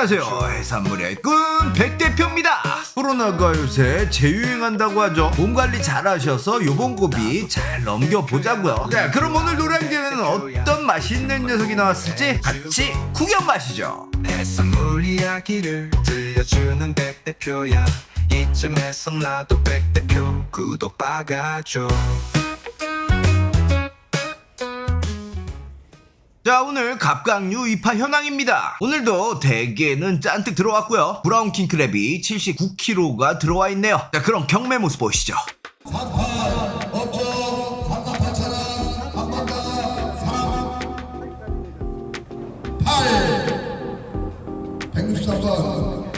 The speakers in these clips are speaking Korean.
안녕하세요. 해산물의 꾼 백대표입니다. 코로나가 요새 재유행한다고 하죠. 몸관리 잘 하셔서 요번 고비 잘 넘겨보자고요. 자 그럼 오늘 노량진에는 어떤 맛있는 녀석이 나왔을지 같이 구경 마시죠. 해산물 이야기를 들려주는 백대표야. 이쯤에서 나도 백대표 구독 박아줘 자 오늘 갑각류 입하 현황입니다 오늘도 대게는 잔뜩 들어왔고요 브라운 킹크랩이 79kg가 들어와 있네요 자 그럼 경매 모습 보시죠 업종 상가 8천원 방방가 사람 8 163선 세 마리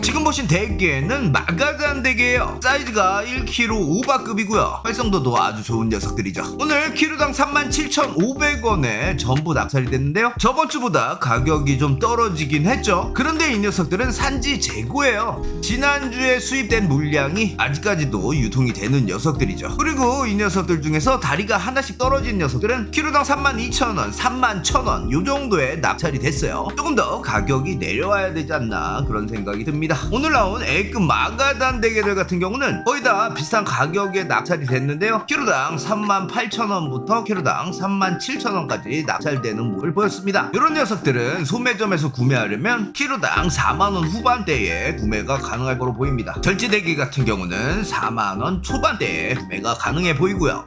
지금 보신 대게는 마가잔 대게예요. 사이즈가 1kg 오바급이고요. 활성도도 아주 좋은 녀석들이죠. 오늘 키로당 37,500원에 전부 낙찰이 됐는데요. 저번 주보다 가격이 좀 떨어지긴 했죠. 그런데 이 녀석들은 산지 재고예요. 지난주에 수입된 물량이 아직까지도 유통이 되는 녀석들이죠. 그리고 이 녀석들 중에서 다리가 하나씩 떨어진 녀석들은 키로당 32,000원, 31,000원 요 정도에 낙찰이 됐어요. 조금 더 가격이 내려와야 되지 않나 그런 생각이 듭니다. 오늘 나온 A급 마가단 대게들 같은 경우는 거의 다 비슷한 가격에 낙찰이 됐는데요. 키로당 38,000원부터 키로당 37,000원까지 낙찰되는 모습을 보였습니다. 이런 녀석들은 소매점에서 구매하려면 키로당 4만원 후반대에 구매가 가능할 거로 보입니다. 절지대게 같은 경우는 4만원 초반대에 구매가 가능해 보이고요.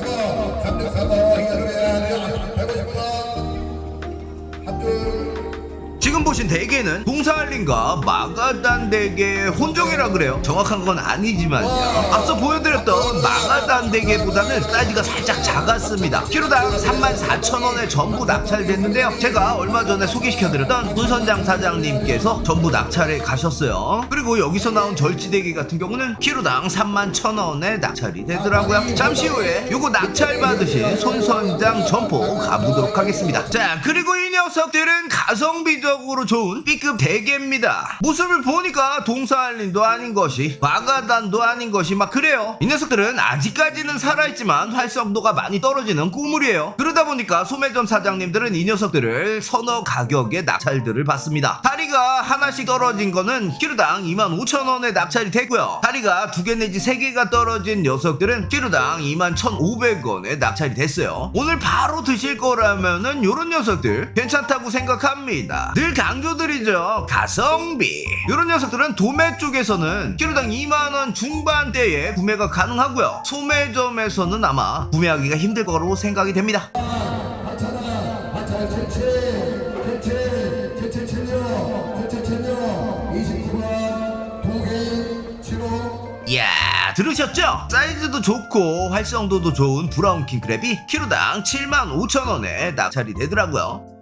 지금 보신 대게는 동사알린과 마가단 대게의 혼종이라 그래요. 정확한 건 아니지만요. 앞서 보여드렸던 마가단 대게보다는 사이즈가 살짝 작았습니다. 키로당 34,000원에 전부 낙찰됐는데요. 제가 얼마 전에 소개시켜드렸던 문선장 사장님께서 전부 낙찰에 가셨어요. 그리고 여기서 나온 절지대게 같은 경우는 키로당 31,000원에 낙찰이 되더라고요. 잠시 후에 요거 낙찰 받으신 손선장 점포 가보도록 하겠습니다. 자, 그리고 이 녀석들은 가성비 적으로 좋은 B급 대게입니다. 모습을 보니까 동사알린도 아닌 것이 마가단도 아닌 것이 막 그래요. 이 녀석들은 아직까지는 살아있지만 활성도가 많이 떨어지는 꾸물이에요. 그러다 보니까 소매점 사장님들은 이 녀석들을 선어 가격에 낙찰들을 받습니다. 다리가 하나씩 떨어진 거는 키로당 25,000원에 낙찰이 되고요. 다리가 두 개 내지 세 개가 떨어진 녀석들은 키로당 21,500원에 낙찰이 됐어요. 오늘 바로 드실 거라면은 요런 녀석들 괜찮다고 생각합니다. 늘 강조드리죠. 가성비. 요런 녀석들은 도매 쪽에서는 키로당 2만원 중반대에 구매가 가능하고요. 소매점에서는 아마 구매하기가 힘들 거로 생각이 됩니다. 8천원 8천원 77 77 77 76 77 76 29번 도개 7호 이야 들으셨죠? 사이즈도 좋고 활성도도 좋은 브라운 킹크랩이 키로당 75,000원에 낙찰이 되더라고요.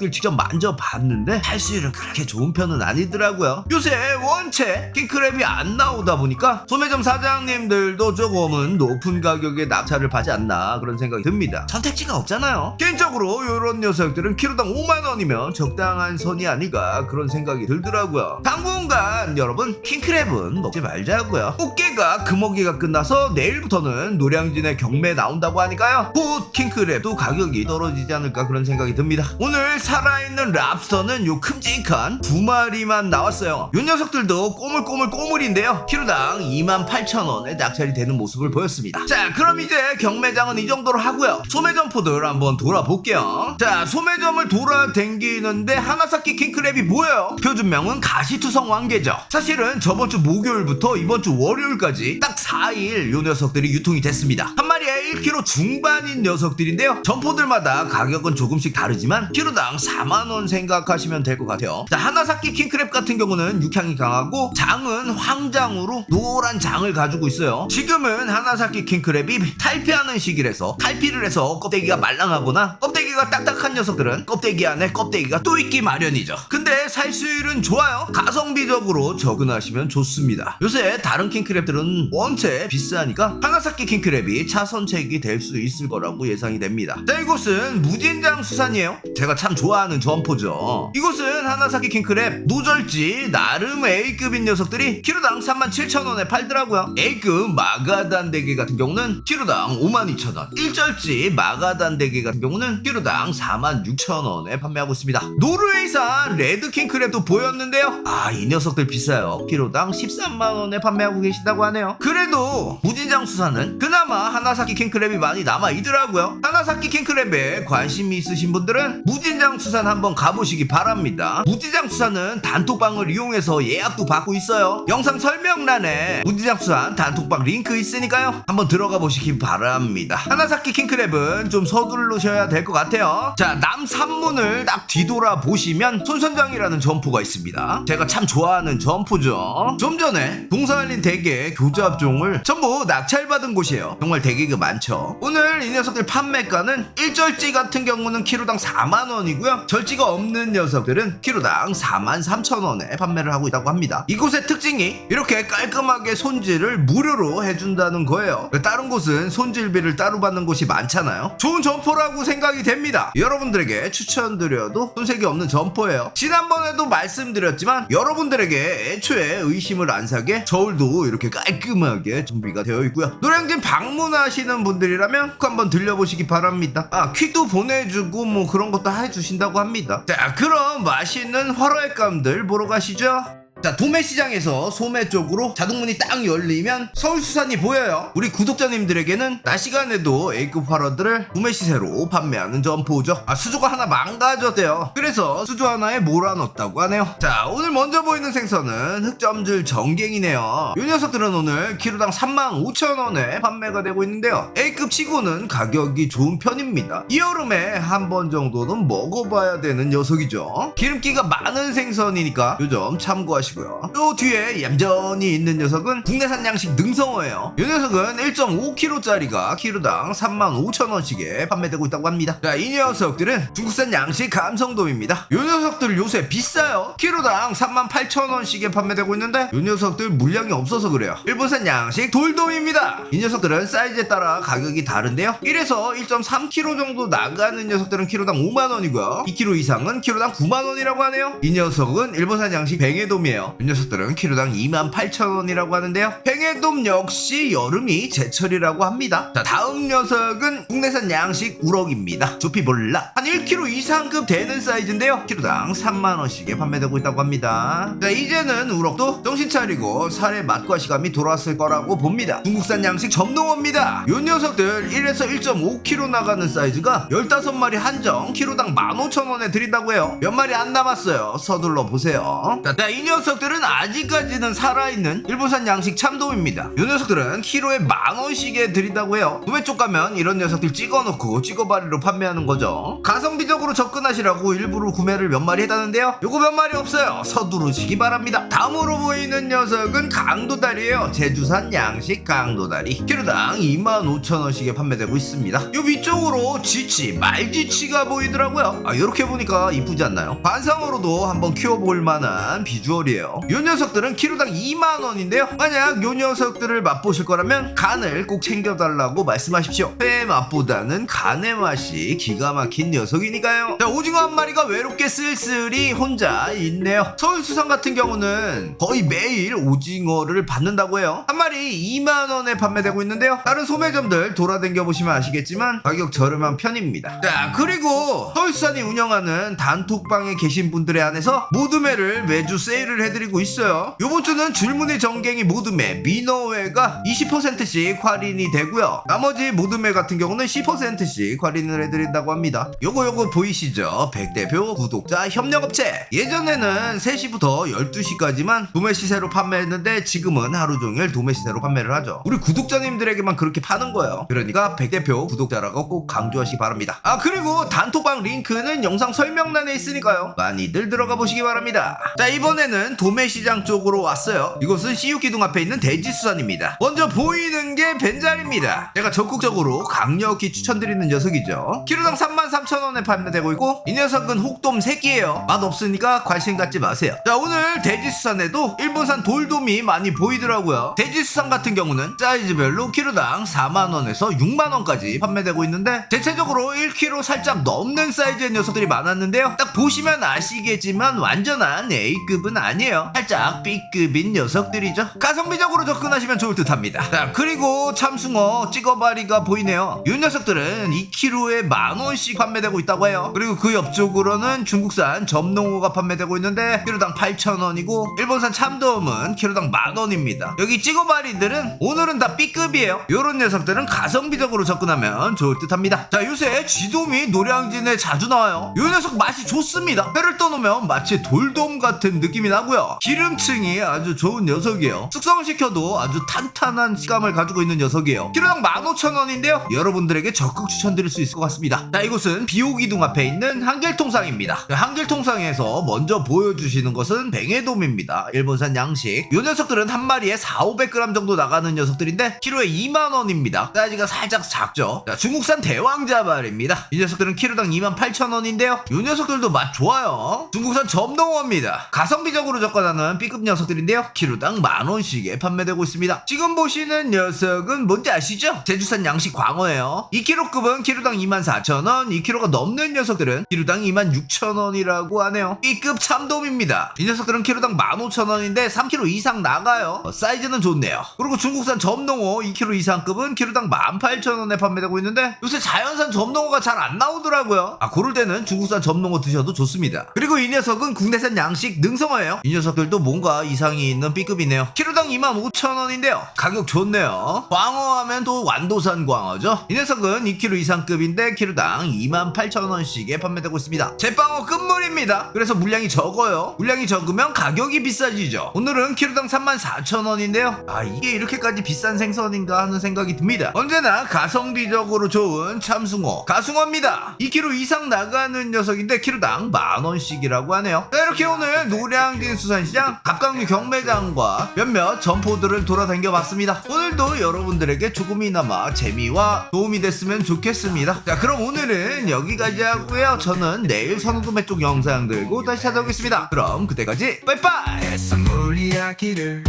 들 직접 만져봤는데 할수율은 그렇게 좋은 편은 아니더라고요. 요새 원체 킹크랩이 안 나오다 보니까 소매점 사장님들도 조금은 높은 가격에 낙찰을 받지 않나 그런 생각이 듭니다. 선택지가 없잖아요. 개인적으로 이런 녀석들은 키로당 5만 원이면 적당한 선이 아닐까 그런 생각이 들더라고요. 당분 간 여러분 킹크랩은 먹지 말자고요. 꽃게가 금어기가 끝나서 내일부터는 노량진에 경매 나온다고 하니까요. 곧 킹크랩도 가격이 떨어지지 않을까 그런 생각이 듭니다. 오늘 살아있는 랍스터는 요 큼직한 두 마리만 나왔어요. 요 녀석들도 꼬물꼬물 꼬물인데요. 키로당 28,000원에 낙찰이 되는 모습을 보였습니다. 자, 그럼 이제 경매장은 이 정도로 하고요. 소매점포들 한번 돌아볼게요. 자, 소매점을 돌아댕기는데 하나사키 킹크랩이 보여요. 표준명은 가시투성 왕 개죠. 사실은 저번 주 목요일부터 이번 주 월요일까지 딱 4일 요 녀석들이 유통이 됐습니다. 한 마리에 1kg 중반인 녀석들인데요. 점포들마다 가격은 조금씩 다르지만 키로당 4만원 생각하시면 될 것 같아요. 자, 하나사키 킹크랩 같은 경우는 육향이 강하고 장은 황장으로 노란 장을 가지고 있어요. 지금은 하나사키 킹크랩이 탈피하는 시기라서 탈피를 해서 껍데기가 말랑하거나 껍데기 가 딱딱한 녀석들은 껍데기 안에 껍데기가 또 있기 마련이죠. 근데 살 수율은 좋아요. 가성비적으로 접근하시면 좋습니다. 요새 다른 킹크랩들은 원체 비싸니까 하나사키 킹크랩이 차선책이 될 수 있을 거라고 예상이 됩니다. 자, 이곳은 무진장 수산이에요. 제가 참 좋아하는 점포죠. 이곳은 하나사키 킹크랩 노절지 나름 A급인 녀석들이 키로당 37,000원에 팔더라고요. A급 마가단 대게 같은 경우는 키로당 52,000원. 일절지 마가단 대게 같은 경우는 키로당 키로당 46,000원에 판매하고 있습니다. 노르웨이산 레드킹 크랩도 보였는데요. 아, 이 녀석들 비싸요. 키로당 13만원에 판매하고 계시다고 하네요. 그래도 무진장 수산은 그나마 하나사키 킹크랩이 많이 남아있더라고요. 하나사키 킹크랩에 관심이 있으신 분들은 무진장 수산 한번 가보시기 바랍니다. 무진장 수산은 단톡방을 이용해서 예약도 받고 있어요. 영상 설명란에 무진장 수산 단톡방 링크 있으니까요. 한번 들어가 보시기 바랍니다. 하나사키 킹크랩은 좀 서두르셔야 될 것 같아요. 자, 남산문을 딱 뒤돌아 보시면 손선장이라는 점포가 있습니다. 제가 참 좋아하는 점포죠. 좀 전에 동사할린 대게 교잡종을 전부 낙찰받은 곳이에요. 정말 대게가 많죠. 오늘 이 녀석들 판매가는 일절지 같은 경우는 키로당 4만 원이고요. 절지가 없는 녀석들은 키로당 4만 3천 원에 판매를 하고 있다고 합니다. 이곳의 특징이 이렇게 깔끔하게 손질을 무료로 해준다는 거예요. 다른 곳은 손질비를 따로 받는 곳이 많잖아요. 좋은 점포라고 생각이 됩니다. 여러분들에게 추천드려도 손색이 없는 점포예요. 지난번에도 말씀드렸지만 여러분들에게 애초에 의심을 안 사게 저울도 이렇게 깔끔하게 준비가 되어 있고요. 노량진 방문하시는 분들이라면 꼭 한번 들려보시기 바랍니다. 아 퀴도 보내주고 뭐 그런 것도 해주신다고 합니다. 자 그럼 맛있는 화로액감들 보러 가시죠. 자 도매시장에서 소매 쪽으로 자동문이 딱 열리면 서울수산이 보여요. 우리 구독자님들에게는 낮 시간에도 A급 활어들을 구매 시세로 판매하는 점포죠. 아 수조가 하나 망가졌대요. 그래서 수조 하나에 몰아넣었다고 하네요. 자 오늘 먼저 보이는 생선은 흑점줄 정갱이네요. 이 녀석들은 오늘 키로당 35,000원에 판매가 되고 있는데요. A급 치고는 가격이 좋은 편입니다. 이 여름에 한 번 정도는 먹어봐야 되는 녀석이죠. 기름기가 많은 생선이니까 요점 참고하시 고요. 또 뒤에 얌전히 있는 녀석은 국내산 양식 능성어예요. 이 녀석은 1.5kg짜리가 키로당 35,000원씩에 판매되고 있다고 합니다. 자 이 녀석들은 중국산 양식 감성돔입니다. 이 녀석들 요새 비싸요. 키로당 38,000원씩에 판매되고 있는데 이 녀석들 물량이 없어서 그래요. 일본산 양식 돌돔입니다. 이 녀석들은 사이즈에 따라 가격이 다른데요. 1에서 1.3kg 정도 나가는 녀석들은 키로당 5만원이고요. 2kg 이상은 키로당 9만원이라고 하네요. 이 녀석은 일본산 양식 뱅에돔이에요 이 녀석들은 키로당 28,000원이라고 하는데요. 뱅에돔 역시 여름이 제철이라고 합니다. 자 다음 녀석은 국내산 양식 우럭입니다. 조피볼라. 한 1kg 이상급 되는 사이즈인데요. 키로당 3만원씩에 판매되고 있다고 합니다. 자 이제는 우럭도 정신 차리고 살의 맛과 시감이 돌아왔을 거라고 봅니다. 중국산 양식 점농어입니다. 요 녀석들 1에서 1.5kg 나가는 사이즈가 15마리 한정 키로당 15,000원에 드린다고 해요. 몇 마리 안 남았어요. 서둘러 보세요. 자, 자, 이 녀석 들은 아직까지는 살아있는 일본산 양식 참돔입니다. 요 녀석들은 키로에 만원씩에 드린다고 해요. 구매 쪽 가면 이런 녀석들 찍어놓고 찍어바리로 판매하는 거죠. 가성비적으로 접근하시라고 일부러 구매를 몇 마리 해다는데요. 요거 몇 마리 없어요. 서두르시기 바랍니다. 다음으로 보이는 녀석은 강도다리예요. 제주산 양식 강도다리. 키로당 25,000원씩에 판매되고 있습니다. 요 위쪽으로 쥐치 말쥐치가 보이더라고요. 아 이렇게 보니까 이쁘지 않나요? 관상으로도 한번 키워볼 만한 비주얼이에요 요. 녀석들은 키로당 2만 원인데요. 만약 요 녀석들을 맛보실 거라면 간을 꼭 챙겨달라고 말씀하십시오. 회 맛보다는 간의 맛이 기가 막힌 녀석이니까요. 자 오징어 한 마리가 외롭게 쓸쓸히 혼자 있네요. 서울 수산 같은 경우는 거의 매일 오징어를 받는다고 해요. 한 마리 2만 원에 판매되고 있는데요. 다른 소매점들 돌아다녀 보시면 아시겠지만 가격 저렴한 편입니다. 자 그리고 서울 수산이 운영하는 단톡방에 계신 분들에 한해서 모드매를 매주 세일을 해 드리고 있어요. 요번 주는 줄무늬 정갱이 모드매 민어회가 20%씩 할인이 되고요. 나머지 모드매 같은 경우는 10%씩 할인을 해드린다고 합니다. 요거 요거 보이시죠? 백대표 구독자 협력업체. 예전에는 3시부터 12시까지만 도매 시세로 판매했는데 지금은 하루 종일 도매 시세로 판매를 하죠. 우리 구독자님들에게만 그렇게 파는 거예요. 그러니까 백대표 구독자라고 꼭 강조하시기 바랍니다. 아 그리고 단톡방 링크는 영상 설명란에 있으니까요. 많이들 들어가 보시기 바랍니다. 자 이번에는 도매시장 쪽으로 왔어요. 이곳은 CU기둥 앞에 있는 대지수산입니다. 먼저 보이는 게 벤잘입니다. 제가 적극적으로 강력히 추천드리는 녀석이죠. 키로당 33,000원에 판매되고 있고 이 녀석은 혹돔 새끼예요. 맛 없으니까 관심 갖지 마세요. 자 오늘 대지수산에도 일본산 돌돔이 많이 보이더라고요. 대지수산 같은 경우는 사이즈별로 키로당 4만원에서 6만원까지 판매되고 있는데 대체적으로 1kg 살짝 넘는 사이즈의 녀석들이 많았는데요. 딱 보시면 아시겠지만 완전한 A급은 아니 아니에요. 살짝 B급인 녀석들이죠. 가성비적으로 접근하시면 좋을 듯 합니다. 자, 그리고 참숭어 찍어바리가 보이네요. 이 녀석들은 2kg에 만 원씩 판매되고 있다고 해요. 그리고 그 옆쪽으로는 중국산 점농어가 판매되고 있는데 키로당 8,000원이고 일본산 참돔은 키로당 만 원입니다. 여기 찍어바리들은 오늘은 다 B급이에요. 요런 녀석들은 가성비적으로 접근하면 좋을 듯 합니다. 자, 요새 쥐돔이 노량진에 자주 나와요. 요 녀석 맛이 좋습니다. 회를 떠놓으면 마치 돌돔 같은 느낌이 나고 요. 기름층이 아주 좋은 녀석이에요. 숙성시켜도 아주 탄탄한 식감을 가지고 있는 녀석이에요. 키로당 15,000원인데요. 여러분들에게 적극 추천드릴 수 있을 것 같습니다. 자, 이곳은 비오기둥 앞에 있는 한길통상입니다. 한길통상에서 먼저 보여주시는 것은 뱅에돔입니다. 일본산 양식. 요 녀석들은 한 마리에 4, 500g 정도 나가는 녀석들인데 키로에 2만원입니다. 사이즈가 살짝 작죠. 자, 중국산 대왕자발입니다. 이 녀석들은 키로당 28,000원인데요. 요 녀석들도 맛 좋아요. 중국산 점동어입니다. 가성비적으로 접근하는 B급 녀석들인데요. 키로당 만원씩에 판매되고 있습니다. 지금 보시는 녀석은 뭔지 아시죠? 제주산 양식 광어예요. 2kg급은 키로당 24,000원, 2kg가 넘는 녀석들은 키로당 26,000원이라고 하네요. B급 참돔입니다. 이 녀석들은 키로당 15,000원인데 3kg 이상 나가요. 어, 사이즈는 좋네요. 그리고 중국산 점농어 2kg 이상급은 키로당 18,000원에 판매되고 있는데 요새 자연산 점농어가 잘 안 나오더라고요. 아, 고를 때는 중국산 점농어 드셔도 좋습니다. 그리고 이 녀석은 국내산 양식 능성어예요. 이 녀석들도 뭔가 이상이 있는 B급이네요. 키로당 25,000원인데요. 가격 좋네요. 광어 하면 또 완도산 광어죠. 이 녀석은 2kg 이상급인데 키로당 28,000원씩에 판매되고 있습니다. 제빵어 끝물입니다. 그래서 물량이 적어요. 물량이 적으면 가격이 비싸지죠. 오늘은 키로당 34,000원인데요. 아 이게 이렇게까지 비싼 생선인가 하는 생각이 듭니다. 언제나 가성비적으로 좋은 참숭어 가숭어입니다. 2kg 이상 나가는 녀석인데 키로당 만원씩이라고 하네요. 자 이렇게 오늘 노량진 수산시장 갑각류 경매장과 몇몇 점포들을 돌아다녀 봤습니다. 오늘도 여러분들에게 조금이나마 재미와 도움이 됐으면 좋겠습니다. 자 그럼 오늘은 여기까지 하고요. 저는 내일 선호도매 쪽 영상 들고 다시 찾아오겠습니다. 그럼 그때까지 빠이빠이!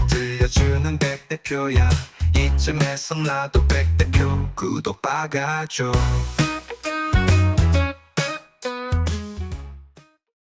들려주는 백대표야 이쯤에서 나도 백대표 구독 박아줘